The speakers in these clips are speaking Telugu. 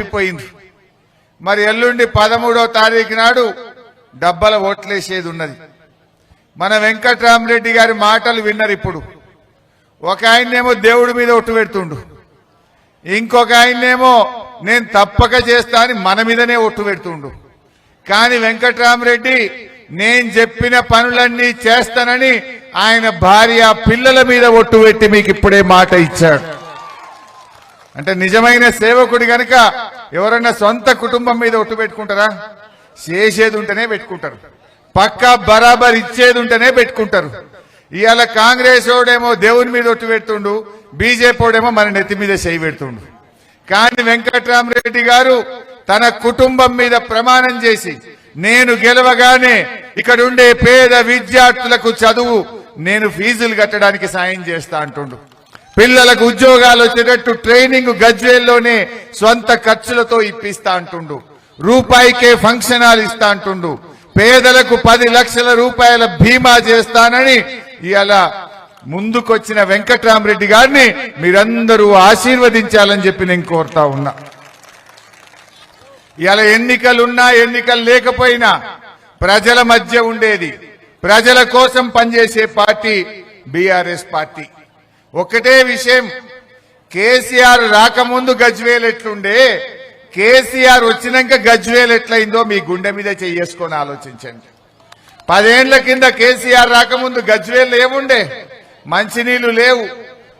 చెప్పిపోయింది మరి ఎల్లుండి పదమూడో తారీఖు నాడు డబ్బల ఓట్లేసేది ఉన్నది. మన వెంకట్రామరెడ్డి గారి మాటలు విన్నారు ఇప్పుడు. ఒక ఆయన్నేమో దేవుడి మీద ఒట్టు పెడుతుండు. ఇంకొక ఆయన్నేమో నేను తప్పక చేస్తా అని మన మీదనే ఒట్టు పెడుతుండు. కానీ వెంకట్రామరెడ్డి నేను చెప్పిన పనులన్నీ చేస్తానని ఆయన భార్య పిల్లల మీద ఒట్టు పెట్టి మీకు ఇప్పుడే మాట ఇచ్చాడు. అంటే నిజమైన సేవకుడు గనక ఎవరైనా సొంత కుటుంబం మీద ఒట్టు పెట్టుకుంటారా? చేసేది ఉంటేనే పెట్టుకుంటారు. పక్కా బరాబర్ ఇచ్చేది ఉంటేనే పెట్టుకుంటారు. ఇవాళ కాంగ్రెస్ ఓడేమో దేవుని మీద ఒట్టు పెడుతుండు బీజేపీ ఓడేమో మన నెత్తి మీద చేయి పెడుతుండు. కానీ వెంకట్రామరెడ్డి గారు తన కుటుంబం మీద ప్రమాణం చేసి నేను గెలవగానే ఇక్కడ ఉండే పేద విద్యార్థులకు చదువు నేను ఫీజులు కట్టడానికి సాయం చేస్తా అంటుండు. పిల్లలకు ఉద్యోగాలు వచ్చేటట్టు ట్రైనింగ్ గజ్వేల్లోనే సొంత ఖర్చులతో ఇప్పిస్తా అంటుండు. రూపాయికే ఫంక్షన్ హాల్ ఇస్తా అంటుండు. పేదలకు పది లక్షల రూపాయల బీమా చేస్తానని ఇలా ముందుకొచ్చిన వెంకట్రామరెడ్డి గారిని మీరందరూ ఆశీర్వదించాలని చెప్పి నేను కోరుతా ఉన్నా. ఇలా ఎన్నికలున్నా ఎన్నికలు లేకపోయినా ప్రజల మధ్య ఉండేది. ప్రజల కోసం పనిచేసే పార్టీ బీఆర్ఎస్ పార్టీ. ఒకటే విషయం. కేసీఆర్ రాకముందు గజ్వేల్ ఎట్లుండే? కేసీఆర్ వచ్చినాక గజ్వేల్ ఎట్లయిందో మీ గుండె మీద చేసుకొని ఆలోచించండి. పదేండ్ల కింద కేసీఆర్ రాకముందు గజ్వేల్ ఏముండే? మంచినీళ్ళు లేవు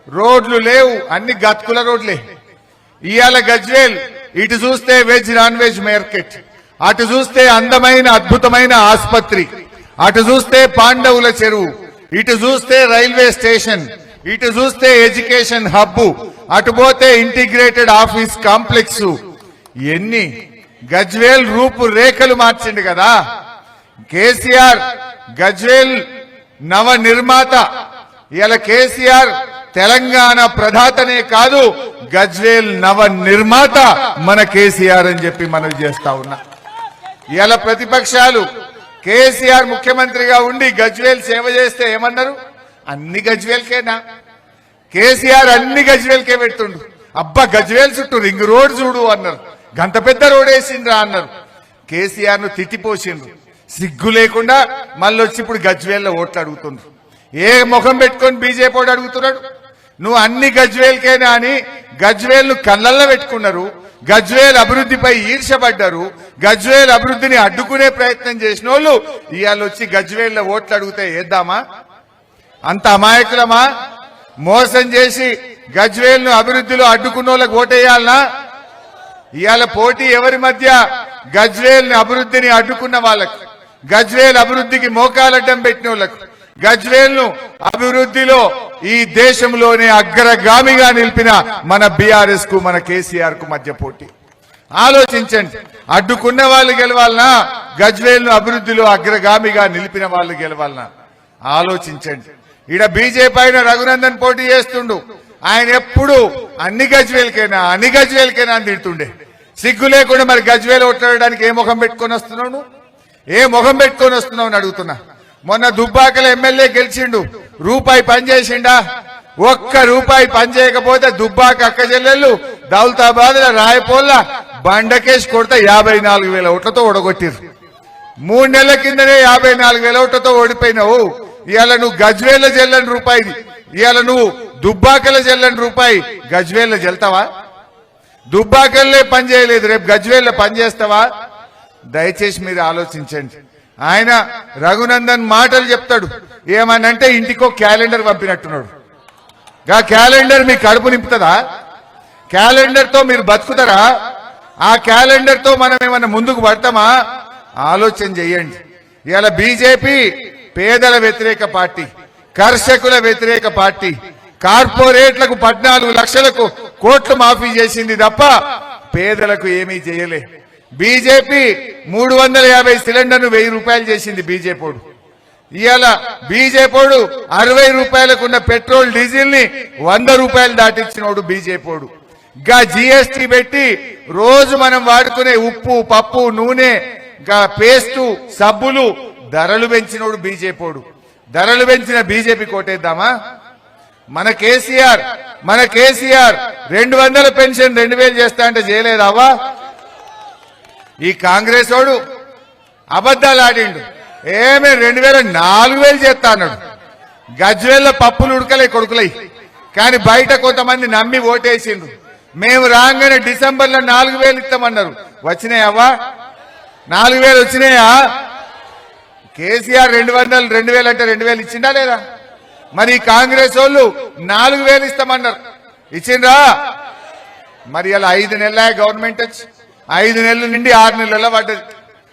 రోడ్లు లేవు అన్ని గతుకుల రోడ్లే. ఇవాళ గజ్వేల్ ఇటు చూస్తే వెజ్ నాన్ వెజ్ మార్కెట్. అటు చూస్తే అందమైన అద్భుతమైన ఆసుపత్రి. అటు చూస్తే పాండవుల చెరువు. ఇటు చూస్తే రైల్వే స్టేషన్. ఇటు చూస్తే ఎడ్యుకేషన్ హబ్ అటు పోతే ఇంటిగ్రేటెడ్ ఆఫీస్ కాంప్లెక్స్. ఎన్ని గజ్వేల్ రూపు రేఖలు మార్చిండు కదా. కేసీఆర్ గజ్వేల్ నవ నిర్మాత ఇలా కేసీఆర్ తెలంగాణ ప్రధాతనే కాదు గజ్వేల్ నవ నిర్మాత మన కేసీఆర్ అని చెప్పి మనం చేస్తా ఉన్నా. ఇలా ప్రతిపక్షాలు కేసీఆర్ ముఖ్యమంత్రిగా ఉండి గజ్వేల్ సేవ చేస్తే ఏమన్నారు? అన్ని గజ్వేల్కేనా? కేసీఆర్ అన్ని గజ్వేల్కే పెడుతుండు. అబ్బా గజ్వేల్ చుట్టూ రింగ్ రోడ్ చూడు అన్నారు. గంత పెద్ద రోడ్ వేసిండ్రా అన్నారు. కేసీఆర్ను తిట్టిపోసిండ్రు. సిగ్గు లేకుండా మళ్ళీ వచ్చి ఇప్పుడు గజ్వేల్లో ఓట్లు అడుగుతుండ్రు ఏ ముఖం పెట్టుకొని బీజేపీ వాడు అడుగుతున్నాడు? నువ్వు అన్ని గజ్వేల్కేనా అని గజ్వేల్ను కళ్ళల్లో పెట్టుకున్నారు. గజ్వేల్ అభివృద్ధిపై ఈర్షపడ్డారు గజ్వేల్ అభివృద్ధిని అడ్డుకునే ప్రయత్నం చేసిన వాళ్ళు ఇవాళ వచ్చి గజ్వేల్లో ఓట్లు అడిగితే వేద్దామా అంత అమాయకులమా? మోసం చేసి గజ్వేల్ను అభివృద్ధిలో అడ్డుకున్న వాళ్ళకి ఓటేయాలనా? ఇవాళ పోటీ ఎవరి మధ్య? గజ్వేల్ని అభివృద్ధిని అడ్డుకున్న వాళ్ళకి. గజ్వేల్ అభివృద్ధికి మోకాలడ్డం పెట్టిన వాళ్ళకు గజ్వేల్ను అభివృద్ధిలో ఈ దేశంలోనే అగ్రగామిగా నిలిపిన మన బీఆర్ఎస్కు మన కేసీఆర్కు మధ్య పోటీ. ఆలోచించండి. అడ్డుకున్న వాళ్ళు గెలవాలనా? గజ్వేల్ను అభివృద్ధిలో అగ్రగామిగా నిలిపిన వాళ్ళు గెలవాలనా? ఆలోచించండి. ఈడ బీజేపీ అయిన రఘునందన్ పోటీ చేస్తుండు. ఆయన ఎప్పుడు అన్ని గజ్వేలకైనా అన్ని గజ్వేలకైనా అని తిడుతుండే. సిగ్గు లేకుండా మరి గజ్వేలు ఓట్లాడడానికి ఏ ముఖం పెట్టుకొని వస్తున్నావు ఏ ముఖం పెట్టుకొని వస్తున్నావు అని అడుగుతున్నా. మొన్న దుబ్బాకల ఎమ్మెల్యే గెలిచిండు. రూపాయి పని చేసిండా? ఒక్క రూపాయి పనిచేయకపోతే దుబ్బాక అక్క చెల్లెళ్ళు దౌలతాబాద్ రాయపోల్ల బండకేసి కొడితే యాభై నాలుగు వేల ఓట్లతో ఓడగొట్టిరు మూడు నెలల కిందనే యాభై నాలుగు వేల ఓట్లతో ఓడిపోయినావు. ఇవాళ నువ్వు గజ్వేల జల్లని రూపాయి ఇవాళ నువ్వు దుబ్బాకల జల్లని రూపాయి. గజ్వేల చెల్తావా దుబ్బాకల్లే పని చేయలేదు. రేపు గజ్వేల్లో పని చేస్తావా? దయచేసి మీరు ఆలోచించండి. ఆయన రఘునందన్ మాటలు చెప్తాడు. ఏమనంటే ఇంటికో క్యాలెండర్ పంపినట్టున్నాడు. గా క్యాలెండర్ మీ కడుపు నింపుతుందా? క్యాలెండర్తో మీరు బతుకుతారా? ఆ క్యాలెండర్తో మనం ఏమన్నా ముందుకు పడతామా? ఆలోచన చెయ్యండి ఇవాళ బీజేపీ పేదల వ్యతిరేక పార్టీ కర్షకుల వ్యతిరేక పార్టీ కార్పొరేట్లకు పద్నాలుగు లక్షలకు కోట్లు మాఫీ చేసింది తప్ప పేదలకు ఏమీ చేయలే. బీజేపీ మూడు వందల యాభై సిలిండర్ను వెయ్యి రూపాయలు చేసింది బీజేపోడు. ఇవాళ బీజేపోడు అరవై రూపాయలకు ఉన్న పెట్రోల్ డీజిల్ని వంద రూపాయలు దాటించినోడు బీజేపోడు. గా జిఎస్టి పెట్టి రోజు మనం వాడుకునే ఉప్పు పప్పు నూనె గా పేస్టు సబ్బులు ధరలు పెంచినోడు బీజేపీడు. ధరలు పెంచిన బీజేపీ కోటేద్దామా? మన కేసీఆర్ మన కేసీఆర్ రెండు వందల పెన్షన్ రెండు వేలు చేస్తా అంటే చేయలేదావా? ఈ కాంగ్రెస్ వాడు అబద్ధాలు ఆడిండు. ఏమే రెండు వేల నాలుగు వేలు చేస్తా అన్నాడు. గజ్వేల్లో పప్పులు ఉడకలే కొడుకులై. కానీ బయట కొంతమంది నమ్మి ఓటేసిండ్రు. మేము రాగానే డిసెంబర్లో నాలుగు వేలు ఇస్తామన్నారు. వచ్చినాయవ్వా? నాలుగు వేలు వచ్చినాయా? కేసీఆర్ రెండు వందలు రెండు వేలు అంటే రెండు వేలు ఇచ్చిందా లేదా? మరి ఈ కాంగ్రెస్ వాళ్ళు నాలుగు వేలు ఇస్తామన్నారు. ఇచ్చిండ్రా? మరి అలా ఐదు నెలల గవర్నమెంట్ వచ్చి ఐదు నెలల నుండి ఆరు నెలల పడ్డది.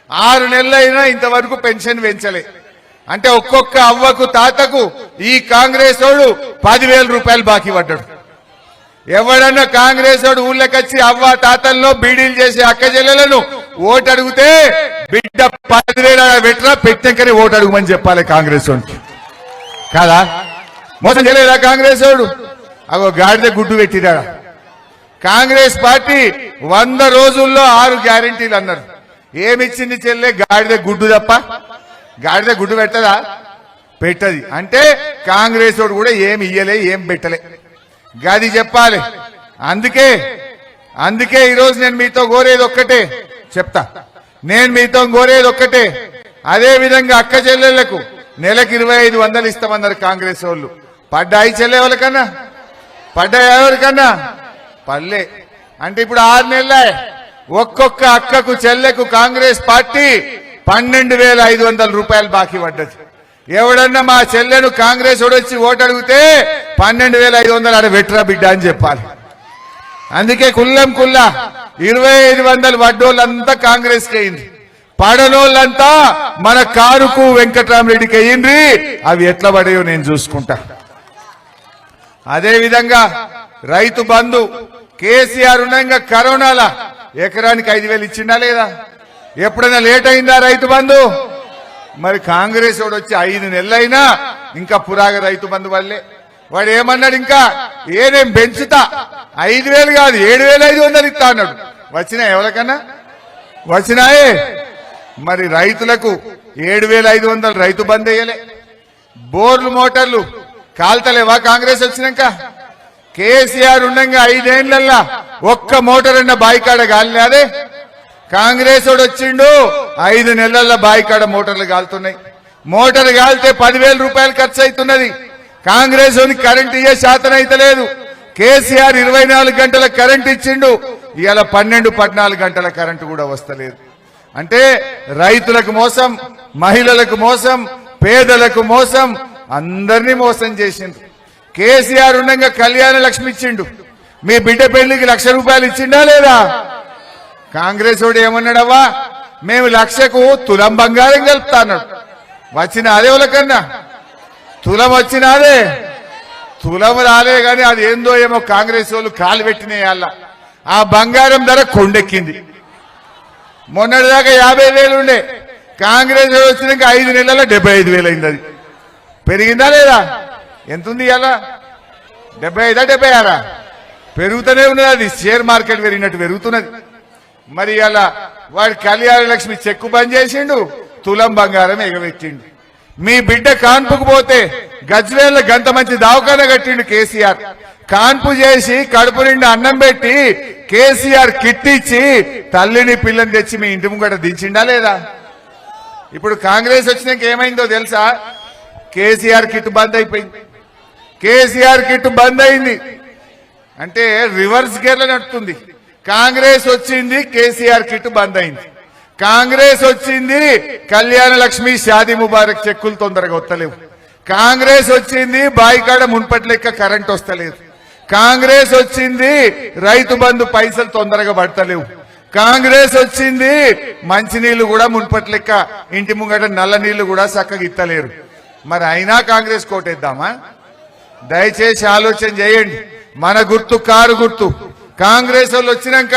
ఆరు నెలలైనా ఇంతవరకు పెన్షన్ పెంచలే. అంటే ఒక్కొక్క అవ్వకు తాతకు ఈ కాంగ్రెస్ వాడు పదివేల రూపాయలు బాకీ పడ్డాడు. ఎవడన్నా కాంగ్రెస్ వాడు ఊళ్ళకొచ్చి అవ్వ తాతల్లో బీడీలు చేసి అక్క చెల్లెలను ఓటు అడిగితే బిడ్డ పదివేల పెట్టరా పెట్టాకనే ఓటు అడుగుమని చెప్పాలి కాంగ్రెస్ వాడికి కాదా? మోసం చేయలేదా కాంగ్రెస్ వాడు? అగో గాడిద గుడ్డు పెట్టిరా కాంగ్రెస్ పార్టీ వంద రోజుల్లో ఆరు గ్యారంటీలు అన్నారు. ఏమిచ్చింది చెల్లె గాడిద గుడ్డు తప్ప? గాడిద గుడ్డు పెట్టదా? పెట్టది. అంటే కాంగ్రెస్ వాడు కూడా ఏమి ఇయ్యలే ఏం పెట్టలే. గది చెప్పాలి. అందుకే అందుకే ఈరోజు నేను మీతో కోరేది ఒక్కటే. చెప్తా. నేను మీతో కోరేది ఒక్కటే. అదే విధంగా అక్క చెల్లెళ్ళకు నెలకు ఇరవై ఐదు వందలు ఇస్తామన్నారు కాంగ్రెస్ వాళ్ళు. పడ్డాయి చెల్లె వాళ్ళకన్నా? పడ్డాయి ఎవరికన్నా? పల్లె. అంటే ఇప్పుడు ఆరు నెలలే ఒక్కొక్క అక్కకు చెల్లెకు కాంగ్రెస్ పార్టీ పన్నెండు వేల ఐదు వందల రూపాయలు బాకీ పడ్డది. ఎవడన్నా మా చెల్లెను కాంగ్రెస్ వచ్చి ఓటు అడిగితే పన్నెండు వేల ఐదు వందలు ఆడ వెట్రా బిడ్డ అని చెప్పాలి. అందుకే కుల్లం కుల్లా. ఇరవై ఐదు వందలు వడ్డోళ్ళంతా కాంగ్రెస్కి అయింది. పడనోళ్ళంతా మన కారుకు వెంకటరామరెడ్డికి అయ్యింది అవి ఎట్లా పడేయో నేను చూసుకుంటా. అదే విధంగా రైతు బంధు కేసీఆర్ ఉండగా కరోనాల ఎకరానికి ఐదు వేలు ఇచ్చిండా లేదా? ఎప్పుడైనా లేట్ అయిందా రైతు బంధు? మరి కాంగ్రెస్ వాడు వచ్చి ఐదు నెలలైనా ఇంకా పురాగ రైతు బంధు వల్లే. వాడు ఏమన్నాడు ఇంకా ఏనేం పెంచుతా? ఐదు వేలు కాదు ఏడు వేలు ఐదు వందలు ఇస్తా అన్నాడు. వచ్చినా ఎవరికన్నా? వచ్చినాయే. మరి రైతులకు ఏడు వేల ఐదు వందలు రైతు బంద్ అయ్యలే బోర్లు మోటార్లు కాల్తలేవా కాంగ్రెస్ వచ్చినాక? కేసీఆర్ ఉండగా ఐదేళ్ళల్లా ఒక్క మోటార్ అన్న బాయికాడ కాలినాదే కాంగ్రెస్ వాడు వచ్చిండు ఐదు నెలల బాయికాడ మోటార్లు కాలుతున్నాయి మోటార్ కాలితే పదివేల రూపాయలు ఖర్చు అవుతున్నది కాంగ్రెస్ కరెంటు కరెంట్ ఇయ్యే శాతం అయితే లేదు. కేసీఆర్ ఇరవై నాలుగు గంటల కరెంట్ ఇచ్చిండు. ఇవాళ పన్నెండు పద్నాలుగు గంటల కరెంటు కూడా వస్తలేదు. అంటే రైతులకు మోసం మహిళలకు మోసం పేదలకు మోసం అందరినీ మోసం చేసిండు కేసీఆర్ ఉండగా కళ్యాణ లక్ష్మి ఇచ్చిండు. మీ బిడ్డ పెళ్ళికి లక్ష రూపాయలు ఇచ్చిండా లేదా? కాంగ్రెస్ వాడు ఏమన్నాడవ్వా? మేము లక్షకు తులం బంగారం కలుపుతా అన్నాడు వచ్చిన అదేవుల కన్నా? తులం వచ్చినాదే. తులం రాలే గాని అది ఏందో ఏమో కాంగ్రెస్ వాళ్ళు కాలు పెట్టినాయల్ల ఆ బంగారం ధర కొండెక్కింది. మొన్నటిదాకా యాభై వేలు ఉండే. కాంగ్రెస్ వచ్చినాక ఐదు నెలల డెబ్బై ఐదు వేలు అయింది అది. పెరిగిందా లేదా? ఎంత ఉంది ఇలా డెబ్బై ఐదా డెబ్బై ఆరా? పెరుగుతూనే ఉన్నది అది. షేర్ మార్కెట్ పెరిగినట్టు పెరుగుతున్నది. మరి అలా వాడి కళ్యాణ లక్ష్మి చెక్కు బంద్ చేసిండు తులం బంగారం ఎగబెట్టిండు. మీ బిడ్డ కాన్పుకు పోతే గజ్వేల గంత మంచి దావకాన కట్టిండు కేసీఆర్. కాన్పు చేసి కడుపు నిండా అన్నం పెట్టి కేసీఆర్ కిట్ ఇచ్చి తల్లిని పిల్లని తెచ్చి మీ ఇంటి ముంగట దించిండా లేదా? ఇప్పుడు కాంగ్రెస్ వచ్చినాక ఏమైందో తెలుసా? కేసీఆర్ కిట్ బంద్ అయిపోయింది. కేసీఆర్ కిట్ బంద్ అయింది. అంటే రివర్స్ గేర్లో నడుతుంది కాంగ్రెస్ వచ్చింది కేసీఆర్ కిట్ బంద్ అయింది. కాంగ్రెస్ వచ్చింది కళ్యాణ లక్ష్మి షాదీ ముబారక్ చెక్కులు తొందరగా వస్తలేవు. కాంగ్రెస్ వచ్చింది బాయికాడ మున్పటి లెక్క కరెంట్ వస్తలేదు. కాంగ్రెస్ వచ్చింది రైతు బంధు పైసలు తొందరగా పడతలేవు. కాంగ్రెస్ వచ్చింది మంచినీళ్ళు కూడా మున్పటి లెక్క ఇంటి ముంగట నల్ల నీళ్ళు కూడా చక్కగా ఇత్తలేరు. మరి అయినా కాంగ్రెస్ కోటేద్దామా? దయచేసి ఆలోచన చేయండి. మన గుర్తు కారు గుర్తు. కాంగ్రెస్ వాళ్ళు వచ్చినాక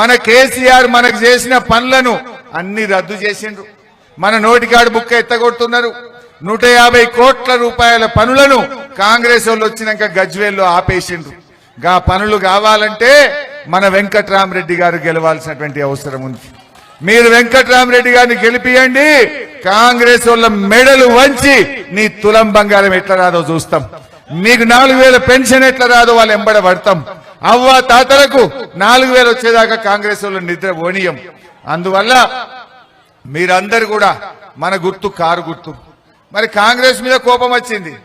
మన కేసీఆర్ మనకు చేసిన పనులను అన్ని రద్దు చేసిండ్రు. మన నోటికాడు బుక్క ఎత్తగొడుతున్నారు. నూట యాభై కోట్ల రూపాయల పనులను కాంగ్రెస్ వాళ్ళు వచ్చినాక గజ్వేల్లో ఆపేసిండ్రు. గా పనులు కావాలంటే మన వెంకట్రామరెడ్డి గారు గెలవాల్సినటువంటి అవసరం ఉంది. మీరు వెంకట్రామరెడ్డి గారిని గెలిపియండి. కాంగ్రెస్ వాళ్ళ మెడలు వంచి నీ తులం బంగారం ఎట్లా రాదో చూస్తాం. మీకు నాలుగు వేల పెన్షన్ ఎట్లా రాదో వాళ్ళు ఎంబడ పడతాం అవ్వ తాతలకు నాలుగు వేలు వచ్చేదాకా కాంగ్రెస్ వాళ్ళు నిద్ర ఓనియం అందువల్ల మీరందరు కూడా మన గుర్తు కారు గుర్తు. మరి కాంగ్రెస్ మీద కోపం వచ్చింది.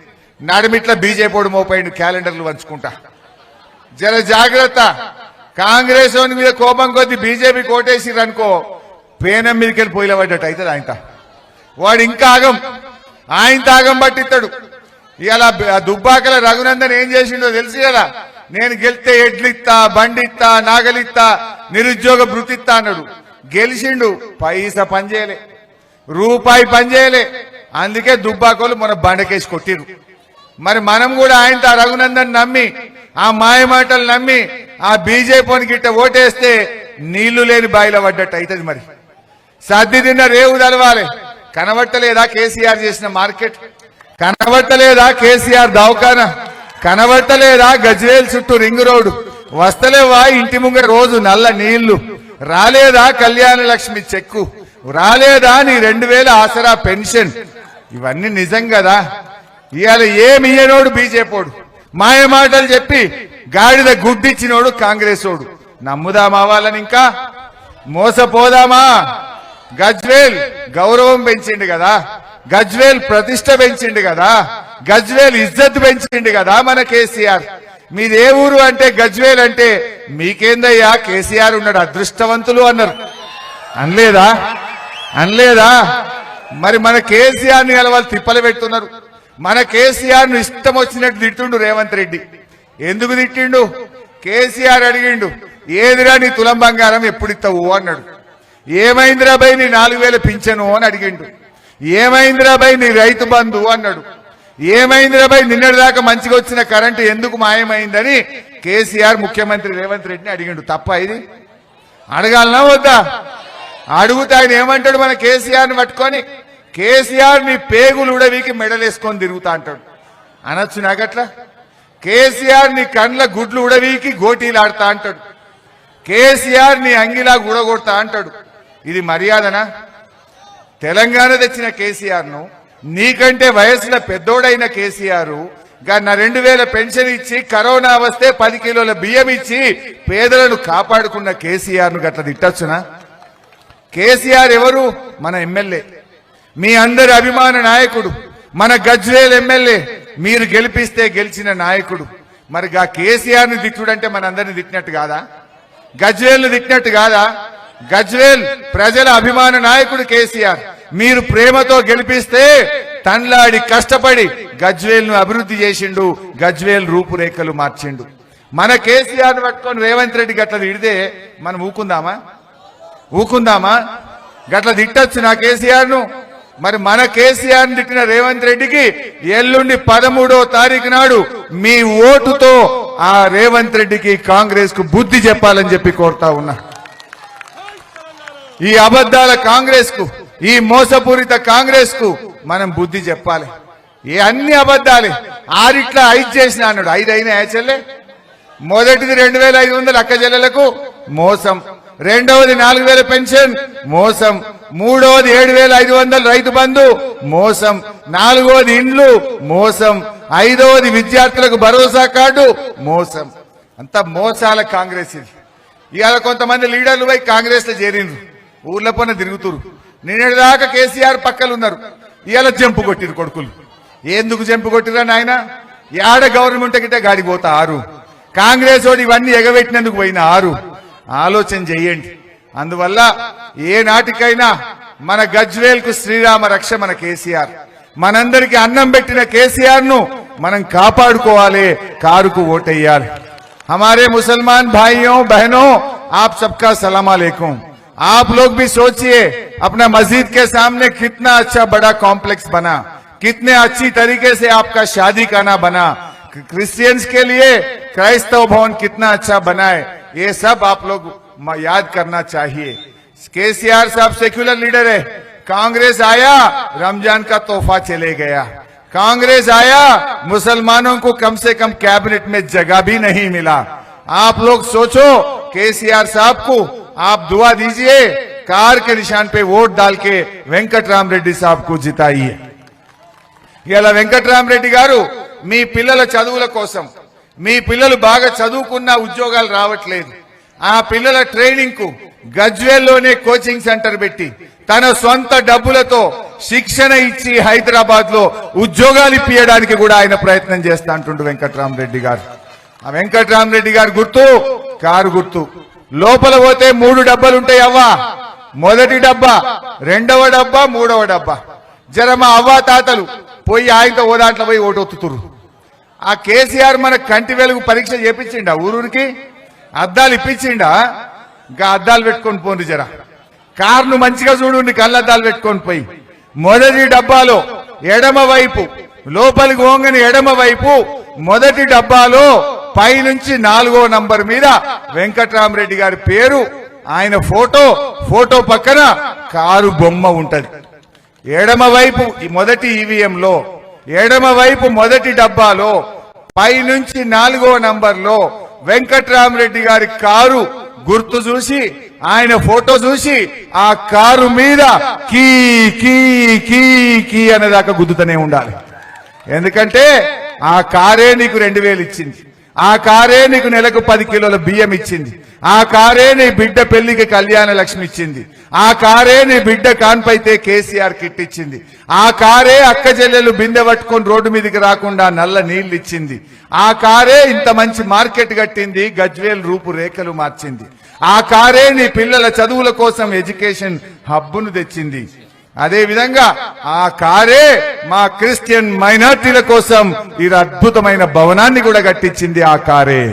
నడిమిట్ల బీజేపీ మోపైండు క్యాలెండర్లు వంచుకుంటా జర జాగ్రత్త. కాంగ్రెస్ మీద కోపం కొద్ది బీజేపీ కోటేసిర్రు అనుకో పేనం మీదకి వెళ్ళి పోయిల పడ్డట్టు అవుతుంది ఆయన. వాడు ఇంకా ఆగం. ఆయన తాగం పట్టిస్తాడు ఇలా దుబ్బాకల రఘునందన్ ఏం చేసిండో తెలుసు కదా? నేను గెలిస్తే ఎడ్లిత్తా బండిత్తా నాగలిత్తా నిరుద్యోగ భృతిత్తా అన్నాడు. గెలిచిండు. పైసా పనిచేయలే రూపాయి పనిచేయలే అందుకే దుబ్బాకోలు మన బండకేసి కొట్టిరు మరి మనం కూడా ఆయన రఘునందన్ నమ్మి ఆ మాయమాటలు నమ్మి ఆ బీజేపీని గిట్ట ఓటేస్తే నీళ్ళు లేని బాయిలో పడ్డట్టు అవుతుంది మరి. సర్ది తిన్న రేవు తలవాలి. కనబట్టలేదా కేసీఆర్ చేసిన మార్కెట్? కనబట్టలేదా కేసీఆర్ దవాఖానా కనబట్టలేదా గజ్వేల్ చుట్టూ రింగ్ రోడ్డు? వస్తలేవా ఇంటి ముంగ రోజు నల్ల నీళ్ళు? రాలేదా కళ్యాణ లక్ష్మి చెక్కు? రాలేదా నీ రెండు వేల ఆసరా పెన్షన్? ఇవన్నీ నిజం కదా. ఇవాళ ఏమి ఇయ్యనోడు బీజేపోడు. మాయ మాటలు చెప్పి గాడిద గుడ్డిచ్చినోడు కాంగ్రెస్ ఓడు నమ్ముదామా వాళ్ళని ఇంకా? మోసపోదామా? గజ్వేల్ గౌరవం పెంచిండు కదా. గజ్వేల్ ప్రతిష్ట పెంచిండు కదా. గజ్వేల్ ఇజ్జత్ పెంచిండు కదా మన కేసీఆర్. మీదే ఊరు అంటే గజ్వేల్ అంటే మీకేందయ్యా కేసీఆర్ ఉన్నాడు అదృష్టవంతులు అన్నారు. అనలేదా? అనలేదా? మరి మన కేసీఆర్ని వాళ్ళు తిప్పలు పెడుతున్నారు. మన కేసీఆర్ను ఇష్టం వచ్చినట్టు తిట్టుండు రేవంత్ రెడ్డి. ఎందుకు తిట్టిండు? కేసీఆర్ అడిగిండు ఏదిరా నీ తులం బంగారం ఎప్పుడు ఇస్తావు అన్నాడు. ఏమైందిరా బై నీ నాలుగు వేల పింఛను? అని అడిగిండు. ఏమైందిరా బై నీ రైతు బంధు? అన్నాడు. ఏమైందిరా బై నిన్నటి దాకా మంచిగా వచ్చిన కరెంటు ఎందుకు మాయమైందని కేసీఆర్ ముఖ్యమంత్రి రేవంత్ రెడ్డిని అడిగిండు. తప్ప ఇది? అడగాలనా వద్దా? అడుగుతా ఆయన ఏమంటాడు మన కేసీఆర్ని పట్టుకొని? కేసీఆర్ నీ పేగులు ఉడవికి మెడలేసుకొని తిరుగుతా అంటాడు. అనొచ్చు నాకట్లా? కేసీఆర్ నీ కండ్ల గుడ్లు ఉడవికి గోటీలాడతా అంటాడు. కేసీఆర్ నీ అంగిలా గుడగొడతా అంటాడు. ఇది మర్యాదనా? తెలంగాణ తెచ్చిన కేసీఆర్ను నీకంటే వయసులో పెద్దోడైన కేసీఆర్ నా రెండు వేల పెన్షన్ ఇచ్చి కరోనా వస్తే పది కిలోల బియ్యం ఇచ్చి పేదలను కాపాడుకున్న కేసీఆర్ను గట్ల తిట్టచ్చునా? కేసీఆర్ ఎవరు? మన ఎమ్మెల్యే. మీ అందరి అభిమాన నాయకుడు. మన గజ్వేల్ ఎమ్మెల్యే. మీరు గెలిపిస్తే గెలిచిన నాయకుడు. మరి గా కేసీఆర్ని తిట్టుడంటే మనందరిని తిట్టినట్టు కాదా? గజ్వేల్ను తిట్టినట్టు కాదా? గజ్వేల్ ప్రజల అభిమాన నాయకుడు కేసీఆర్. మీరు ప్రేమతో గెలిపిస్తే తన్లాడి కష్టపడి గజ్వేల్ను అభివృద్ధి చేసిండు గజ్వేల్ రూపురేఖలు మార్చిండు. మన కేసీఆర్ పట్టుకొని రేవంత్ రెడ్డి గట్ల తిడితే మనం ఊకుందామా? ఊకుందామా? గట్ల తిట్టచ్చు నా కేసీఆర్ను మరి మన కేసీఆర్ తిట్టిన రేవంత్ రెడ్డికి ఎల్లుండి పదమూడో తారీఖు నాడు మీ ఓటుతో ఆ రేవంత్ రెడ్డికి కాంగ్రెస్కు బుద్ధి చెప్పాలని చెప్పి కోరుతా ఉన్నా. ఈ అబద్ధాల కాంగ్రెస్కు ఈ మోసపూరిత కాంగ్రెస్కు మనం బుద్ధి చెప్పాలి. ఏ అన్ని అబద్ధాలే. ఆరిట్లా ఐదు చేసిన అన్నాడు. ఐదు అయినా చెల్లె? మొదటిది రెండు వేల ఐదు వందలు అక్క చెల్లెలకు మోసం. రెండవది నాలుగు వేల పెన్షన్ మోసం. మూడవది ఏడు వేల ఐదు వందలు రైతు బంధు మోసం. నాలుగవది ఇండ్లు మోసం. ఐదవది విద్యార్థులకు భరోసా కార్డు మోసం. అంత మోసాల కాంగ్రెస్ ఇది. ఇవాళ కొంతమంది లీడర్లు పోయి కాంగ్రెస్లో చేరిండ్రు. ఊర్ల పైన తిరుగుతురు నిన్నటిదాకా కేసీఆర్ పక్కలు ఉన్నారు ఇవాళ జంపు కొట్టిరు కొడుకులు ఎందుకు జంపు కొట్టిరా నాయన యాడ గవర్నమెంట్ గిట్టే గాడికి పోతా ఆరు కాంగ్రెస్ వాడు ఇవన్నీ ఎగబెట్టినందుకు పోయిన ఆరు ఆలోచన చెయ్యండి అందువల్ల ఏ నాటికైనా మన గజ్వేల్ కు శ్రీరామ రక్ష మన కేసీఆర్ మనందరికి అన్నం పెట్టిన కేసీఆర్ ను మనం కాపాడుకోవాలి కారుకు ఓటెయ్యాలి हमारे मुसलमान भाइयों बहनों आप सबका सलाम अलैकुम आप लोग भी सोचिए, अपना मस्जिद के सामने कितना अच्छा बड़ा कॉम्प्लेक्स बना, कितने अच्छी तरीके से आपका शादी खाना बना। क्रिश्चियंस के लिए क्राइस्तव भवन कितना अच्छा बना है, ये सब आप लोग याद करना चाहिए। केसीआर साहब सेक्युलर लीडर है, कांग्रेस आया, रमज़ान का तोहफा चले गया। कांग्रेस आया, मुसलमानों को कम से कम कैबिनेट में जगह भी नहीं मिला। आप लोग सोचो, केसीआर साहब को आप दुआ दीजिए कार के निशान पे वोट डाल के वेंकट राम रेड्डी साहब को जिताइए ఇలా వెంకట్రామరెడ్డి గారు మీ పిల్లల చదువుల కోసం మీ పిల్లలు బాగా చదువుకున్న ఉద్యోగాలు రావట్లేదు ఆ పిల్లల ట్రైనింగ్ కు గజ్వేల్లోనే కోచింగ్ సెంటర్ పెట్టి తన సొంత డబ్బులతో శిక్షణ ఇచ్చి హైదరాబాద్ లో ఉద్యోగాలు ఇప్పించడానికి కూడా ఆయన ప్రయత్నం చేస్తా అంటుండు వెంకట్రామరెడ్డి గారు ఆ వెంకట్రామరెడ్డి గారు గుర్తు కారు గుర్తు లోపల పోతే మూడు డబ్బాలు ఉంటాయి అవ్వా. మొదటి డబ్బా రెండవ డబ్బా మూడవ డబ్బా. జర మా అవ్వా తాతలు పోయి ఆయనతో ఓ దాంట్లో పోయి ఓటొత్తుతురు ఆ కేసీఆర్ మన కంటి వెలుగు పరీక్ష చేపించిండా ఊరూరికి? అద్దాలు ఇప్పించిండా? ఇంకా అద్దాలు పెట్టుకొని పోండి జర. కార్ను మంచిగా చూడు కళ్ళద్దాలు పెట్టుకొని పోయి. మొదటి డబ్బాలో ఎడమ వైపు లోపలికి ఓంగని ఎడమ వైపు మొదటి డబ్బాలో పైనుంచి నాలుగో నంబర్ మీద వెంకట్రామరెడ్డి గారి పేరు ఆయన ఫోటో ఫోటో పక్కన కారు బొమ్మ ఉంటది. ఎడమ వైపు ఈ మొదటి ఈవీఎంలో ఎడమ వైపు మొదటి డబ్బాలో పైనుంచి నాలుగో నంబర్లో వెంకట్రామరెడ్డి గారి కారు గుర్తు చూసి ఆయన ఫోటో చూసి ఆ కారు మీద కీ కీ కీ కీ అనేదాకా గుద్దుతూనే ఉండాలి. ఎందుకంటే ఆ కారే నీకు రెండు వేలు ఇచ్చింది. ఆ కారే నీకు నెలకు పది కిలోల బియ్యం ఇచ్చింది. ఆ కారే నీ బిడ్డ పెళ్ళికి కళ్యాణ లక్ష్మి ఇచ్చింది. ఆ కారే నీ బిడ్డ కాన్పైతే కేసీఆర్ కిట్ ఇచ్చింది. ఆ కారే అక్క చెల్లెలు బిందె పట్టుకొని రోడ్డు మీదకి రాకుండా నల్ల నీళ్ళు ఇచ్చింది. ఆ కారే ఇంత మంచి మార్కెట్ కట్టింది గజ్వేల్ రూపు రేఖలు మార్చింది. ఆ కారే నీ పిల్లల చదువుల కోసం ఎడ్యుకేషన్ హబ్బును తెచ్చింది. అదేవిధంగా ఆ కారే మా క్రిస్టియన్ మైనార్టీల కోసం ఈ అద్భుతమైన భవనాన్ని కూడా కట్టించింది ఆ కారే.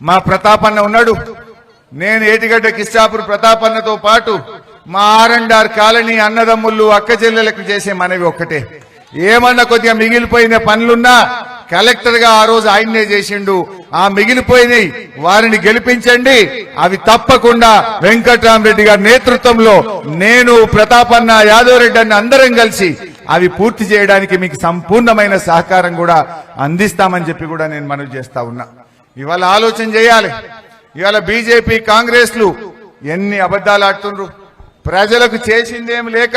మా ప్రతాపన్న ఉన్నాడు. నేను ఏటిగడ్డ కిష్టాపూర్ ప్రతాపన్నతో పాటు మా ఆర్ కాలనీ అన్నదమ్ముళ్ళు అక్క చెల్లెలకు చేసే మనవి ఒక్కటే. ఏమన్నా కొద్దిగా మిగిలిపోయిన పనులున్నా కలెక్టర్గా ఆ రోజు ఆయన్నే చేసిండు. ఆ మిగిలిపోయినాయి వారిని గెలిపించండి. అవి తప్పకుండా వెంకటరామరెడ్డి గారి నేతృత్వంలో నేను ప్రతాపన్న యాదవ్ రెడ్డి అందరం కలిసి అవి పూర్తి చేయడానికి మీకు సంపూర్ణమైన సహకారం కూడా అందిస్తామని చెప్పి కూడా నేను మనవి చేస్తా ఉన్నా. ఇవాళ ఆలోచన చేయాలి. ఇవాళ బీజేపీ కాంగ్రెస్లు ఎన్ని అబద్ధాలు ఆడుతుండ్రు. ప్రజలకు చేసిందేం లేక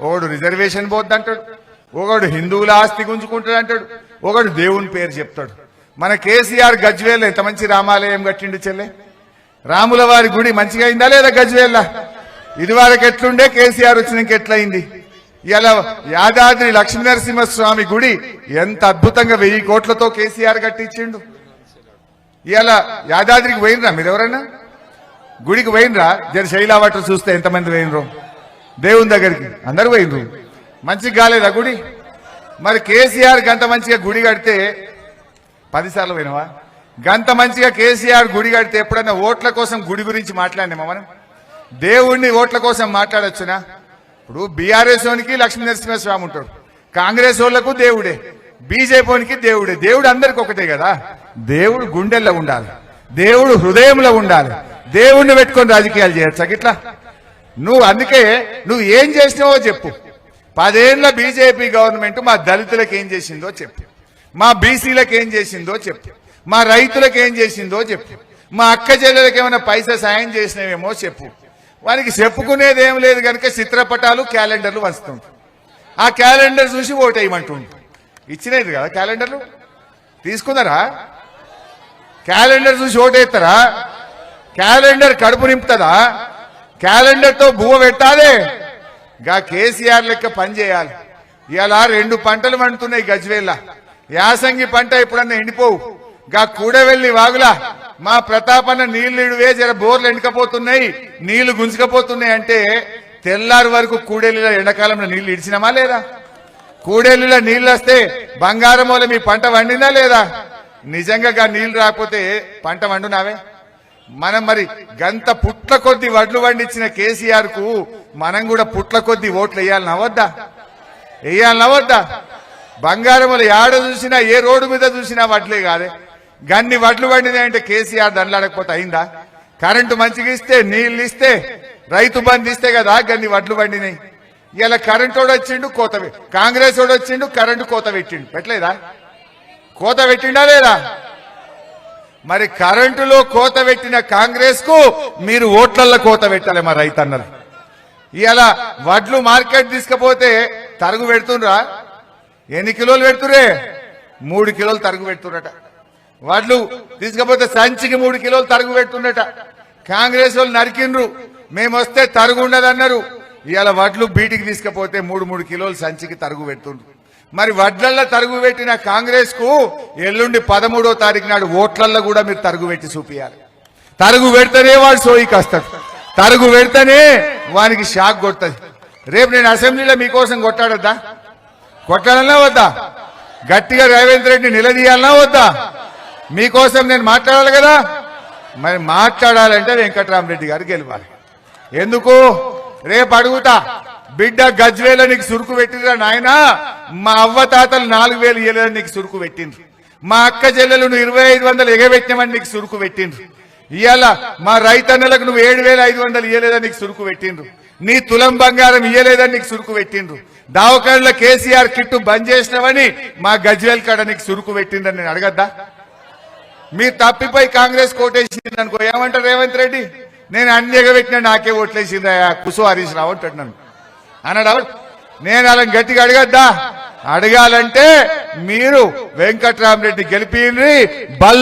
ఒకడు రిజర్వేషన్ పోద్దంటాడు. ఒకడు హిందువుల ఆస్తి గుంజుకుంటాడు అంటాడు ఒకడు దేవుని పేరు చెప్తాడు. మన కేసీఆర్ గజ్వేల్ ఎంత మంచి రామాలయం కట్టిండు చెల్లె? రాముల వారి గుడి మంచిగా అయిందా లేదా గజ్వేల్ల? ఇదివరకు ఎట్లుండే? కేసీఆర్ వచ్చినాక ఎట్లయింది? ఇలా యాదాద్రి లక్ష్మీనరసింహస్వామి గుడి ఎంత అద్భుతంగా వెయ్యి కోట్లతో కేసీఆర్ కట్టించిండు. ఇలా యాదాద్రికి పోయినరా మీరు ఎవరైనా గుడికి పోయినరా? జర శైలావట్ర చూస్తే ఎంతమంది పోయినరు? దేవుని దగ్గరికి. అందరు పోయినరు. మంచిగా కాలేదా గుడి? మరి కేసీఆర్ గంత మంచిగా గుడి కడితే పదిసార్లు పోయినవా? గంత మంచిగా కేసీఆర్ గుడి కడితే ఎప్పుడైనా ఓట్ల కోసం గుడి గురించి మాట్లాడినామా మనం? దేవుణ్ణి ఓట్ల కోసం మాట్లాడొచ్చునా? ఇప్పుడు బీఆర్ఎస్ వానికి లక్ష్మీ నరసింహస్వామి ఉంటాడు. కాంగ్రెస్ వాళ్ళకు దేవుడే. బీజేపీకి దేవుడే. దేవుడు అందరికి ఒకటే కదా. దేవుడు గుండెల్లో ఉండాలి. దేవుడు హృదయంలో ఉండాలి. దేవుణ్ణి పెట్టుకొని రాజకీయాలు చేయొచ్చా గిట్లా? నువ్వు అందుకే నువ్వు ఏం చేసినావో చెప్పు. పదేళ్ళ బీజేపీ గవర్నమెంట్ మా దళితులకు ఏం చేసిందో చెప్పు. మా బీసీలకు ఏం చేసిందో చెప్పు. మా రైతులకు ఏం చేసిందో చెప్పు. మా అక్క చెల్లెలకు ఏమైనా పైసా సాయం చేసినవేమో చెప్పు. వానికి చెప్పుకునేది ఏం లేదు కనుక చిత్రపటాలు క్యాలెండర్లు వస్తుంటాయి ఆ క్యాలెండర్ చూసి ఓటు వేయమంటుండు ఇచ్చినది కదా క్యాలెండర్లు? తీసుకున్నారా? క్యాలెండర్ చూసి ఓటేస్తారా క్యాలెండర్ కడుపు నింపుతుందా? క్యాలెండర్తో బువ్వ పెట్టాలి. గా కేసీఆర్ లెక్క పని చేయాలి. ఇలా రెండు పంటలు పండుతున్నాయి గజ్వేల్లా. యాసంగి పంట ఎప్పుడన్నా ఎండిపోవు. గా కూడవెల్లి వాగులా మా ప్రతాపన్న నీళ్ళు జర బోర్లు ఎండకపోతున్నాయి నీళ్ళు గుంజుకపోతున్నాయి అంటే తెల్లారి వరకు కూడెల్లిలో ఎండాకాలంలో నీళ్ళు ఇడిచినామా లేదా? కూడేళ్ళలో నీళ్ళు వస్తే బంగారం మీ పంట వండిందా లేదా? నిజంగా గా నీళ్ళు రాకపోతే పంట వండునావే? మనం మరి గంత పుట్ల కొద్ది వడ్లు వండించిన కేసీఆర్కు మనం కూడా పుట్ల కొద్ది ఓట్లు వేయాలని అవద్దా వేయాలని అవద్దా బంగారములు ఏడ చూసినా ఏ రోడ్డు మీద చూసినా వడ్లే కాదే. గన్ని వడ్లు వండినాయంటే కేసీఆర్ దండలాడకపోతే అయిందా? కరెంటు మంచిగా ఇస్తే నీళ్ళు ఇస్తే రైతు బంధు ఇస్తే కదా గన్ని వడ్లు వండినాయి ఇలా కరెంట్ వాడు వచ్చిండు కోత కాంగ్రెస్ వాడు వచ్చిండు కరెంటు కోత పెట్టిండు. పెట్టలేదా? కోత పెట్టిండా లేదా? మరి కరెంటులో కోత పెట్టిన కాంగ్రెస్కు మీరు ఓట్లల్లో కోత పెట్టాలి మా రైతన్నలు. ఇలా వడ్లు మార్కెట్ తీసుకపోతే తరుగు పెడుతుండ్రా? ఎన్ని కిలోలు పెడుతురే మూడు కిలోలు తరుగు పెడుతున్నట వడ్లు తీసుకపోతే సంచికి మూడు కిలోలు తరుగు పెడుతున్నట కాంగ్రెస్ వాళ్ళు నరికిండ్రు. మేము వస్తే తరుగు ఉండదన్నారు. ఇవాళ వడ్లు బీటికి తీసుకపోతే మూడు మూడు కిలోలు సంచికి తరుగు పెడుతుండ్రు. మరి వడ్లల్లో తరుగు పెట్టిన కాంగ్రెస్కు ఎల్లుండి పదమూడో తారీఖు నాడు ఓట్లల్లో కూడా మీరు తరుగు పెట్టి చూపించాలి తరుగు పెడితేనే వాడు సోయికి వస్తాడు తరుగు పెడితేనే వానికి షాక్ కొడుతుంది. రేపు నేను అసెంబ్లీలో మీకోసం కొట్టాడద్దా కొట్టాలన్నా వద్దా? గట్టిగా రేవంత్ రెడ్డి నిలదీయాలన్నా వద్దా? మీకోసం నేను మాట్లాడాలి కదా? మరి మాట్లాడాలంటే వెంకట్రామరెడ్డి గారు గెలవాలి. ఎందుకు? రేపు అడుగుతా. బిడ్డ గజ్వేల నీకు సురుకు పెట్టిరా నాయన. మా అవ్వ తాతలు నాలుగు వేలు ఇయ్యలేదని నీకు సురుకు పెట్టిండ్రు. మా అక్క చెల్లెలు నువ్వు ఇరవై ఐదు వందలు ఎగబెట్టినామని నీకు సురుకు పెట్టిండ్రు. ఇవాళ మా రైతన్నలకు నువ్వు ఏడు వేల ఐదు వందలు ఇయ్యలేదని నీకు సురుకు పెట్టిండ్రు. నీ తులం బంగారం ఇయ్యలేదని నీకు సురుకు పెట్టిండ్రు. దావకాండ్ల కేసీఆర్ కిట్టు బంద్ చేసినావని మా గజ్వేల్ కాడ నీకు సురుకు పెట్టిందని నేను అడగద్దా? మీరు తప్పిపోయి కాంగ్రెస్ కోటేసింది అనుకో. ఏమంటారు రేవంత్ రెడ్డి? నేను అన్ని ఎగబెట్టినా నాకే ఓట్లేసిందా కుసు హరీష్ రావు అంటాడు నన్ను. అన్నాడు నేను అలా గట్టిగా అడగద్దా? అడగాలంటే మీరు వెంకట్రామరెడ్డి గెలిపి బల్ల